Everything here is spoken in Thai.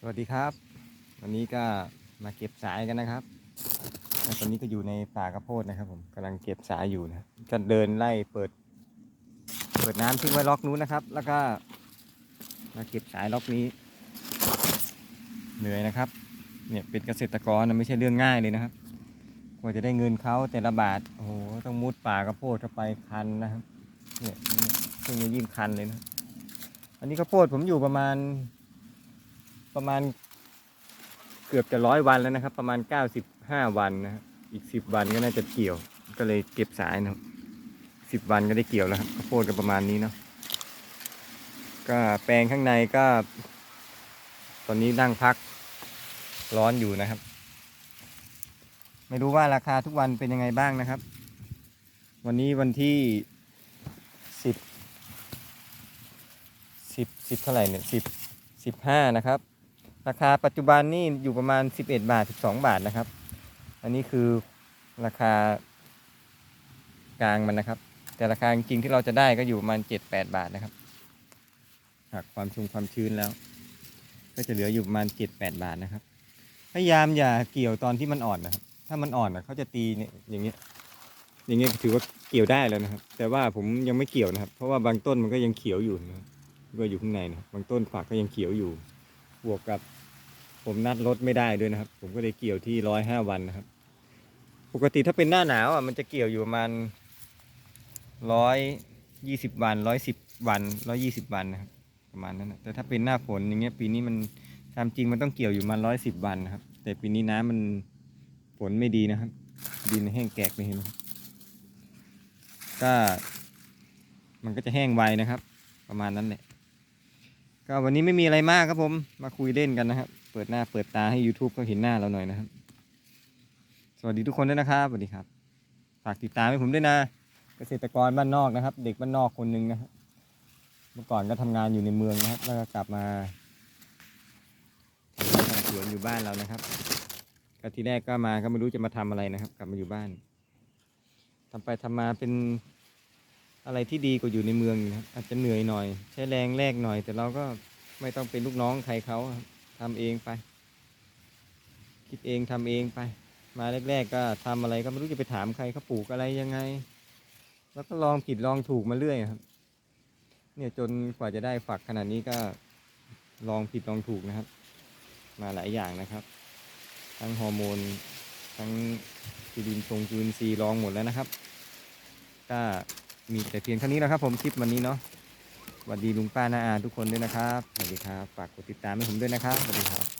สวัสดีครับ วันนี้ก็มาเก็บสายกันนะครับตอนนี้ก็อยู่ในป่ากระโพดนะครับ ผมกำลังเก็บสายอยู่นะก็เดินไล่เปิด เปิดน้ำทิ้งไว้ล็อกนู้นนะครับ แล้วก็ มาเก็บสายล็อกนี้ เหนื่อยนะครับ เนี่ยเป็นเกษตรกรนะไม่ใช่เรื่องง่ายเลยนะครับกว่าจะได้เงินเขาแต่ละบาทโอ้โหต้องมุดป่ากระโพดเข้าไปคันนะครับ เนี่ยเพิ่งจะยิ่งคันเลยนะ อันนี้ข้าวโพดผมอยู่ประมาณ ประมาณเกือบจะร้อยวันแล้วนะครับ ประมาณเก้าสิบห้าวันนะอีกสิบวันก็น่าจะเกี่ยว ก็เลยเก็บสายนะครับสิบวันก็ได้เกี่ยวแล้วครับข้าวโพดก็ประมาณนี้เนาะก็แปลงข้างในก็ ตอนนี้นั่งพักร้อนอยู่นะครับ ไม่รู้ว่าราคาทุกวันเป็นยังไงบ้างนะครับ วันนี้วันที่สิบสิบสิบเท่าไหร่เนี่ยสิบสิบห้านะครับ ราคาปัจจุบันนี่อยู่ประมาณ 11 บาท 12 บาทนะครับ อันนี้คือราคากลางมันนะครับ แต่ราคาจริงที่เราจะได้ก็อยู่ประมาณ 7-8 บาทนะครับหักความชุ่มความชื้นแล้ว ก็จะเหลืออยู่ประมาณ 7-8 บาทนะครับ พยายามอย่าเกี่ยวตอนที่มันอ่อนนะครับ ถ้ามันอ่อนนะเขาจะตีเนี่ยอย่างเงี้ยอย่างเงี้ยถือว่าเกี่ยวได้แล้วนะครับ แต่ว่าผมยังไม่เกี่ยวนะครับ เพราะว่าบางต้นมันก็ยังเขียวอยู่นะครับก็อยู่ข้างในนะบางต้นฝักก็ยังเขียวอยู่ วกกับผมนัดรถไม่ได้ด้วยนะครับ ผมก็เลยเกี่ยวที่ร้อยห้าวันนะครับ ปกติถ้าเป็นหน้าหนาวอะมันจะเกี่ยวอยู่ประมาณร้อยยี่สิบวันร้อยสิบวันร้อยยี่สิบวันนะครับประมาณนั้นนะแต่ถ้าเป็นหน้าฝนอย่างเงี้ยปีนี้มันตามจริงมันต้องเกี่ยวอยู่มาร้อยสิบวันนะครับ แต่ปีนี้น้ำมันฝนไม่ดีนะครับ ดินแห้งแกกเลยเห็นไหมก็มันก็จะแห้งไวนะครับ ประมาณนั้นแหละ ก็วันนี้ไม่มีอะไรมากครับผม มาคุยเล่นกันนะครับ เปิดหน้าเปิดตาให้ YouTube เขาเห็นหน้าเราหน่อยนะครับ สวัสดีทุกคนด้วยนะครับสวัสดีครับ ฝากติดตามให้ผมด้วยนะ เกษตรกรบ้านนอกนะครับ เด็กบ้านนอกคนหนึ่งนะครับเมื่อก่อนก็ทำงานอยู่ในเมืองนะครับ แล้วก็กลับมาทำสวนอยู่บ้านเรานะครับก็ทีแรกก็มาก็ไม่รู้จะมาทำอะไรนะครับ กลับมาอยู่บ้านทำไปทำมาเป็น อะไรที่ดีกว่าอยู่ในเมืองนะครับอาจจะเหนื่อยหน่อย ใช้แรงแรกหน่อย แต่เราก็ไม่ต้องเป็นลูกน้องใครเขาครับทำเองไป คิดเองทำเองไป มาแรก ๆ ก็ทำอะไรก็ไม่รู้จะไปถามใครเขาปลูกอะไรยังไง แล้วก็ลองผิดลองถูกมาเรื่อยครับ เนี่ยจนกว่าจะได้ฝักขนาดนี้ก็ลองผิดลองถูกนะครับ มาหลายอย่างนะครับ ทั้งฮอร์โมนทั้งจุลินทรงจุลินทรีย์ลองหมดแล้วนะครับ ก็ มีแต่เพียงเท่านี้นะครับ ผมคลิปวันนี้เนาะสวัสดีลุงป้าน้าอาทุกคนด้วยนะครับสวัสดีครับฝากกดติดตามให้ผมด้วยนะครับสวัสดีครับ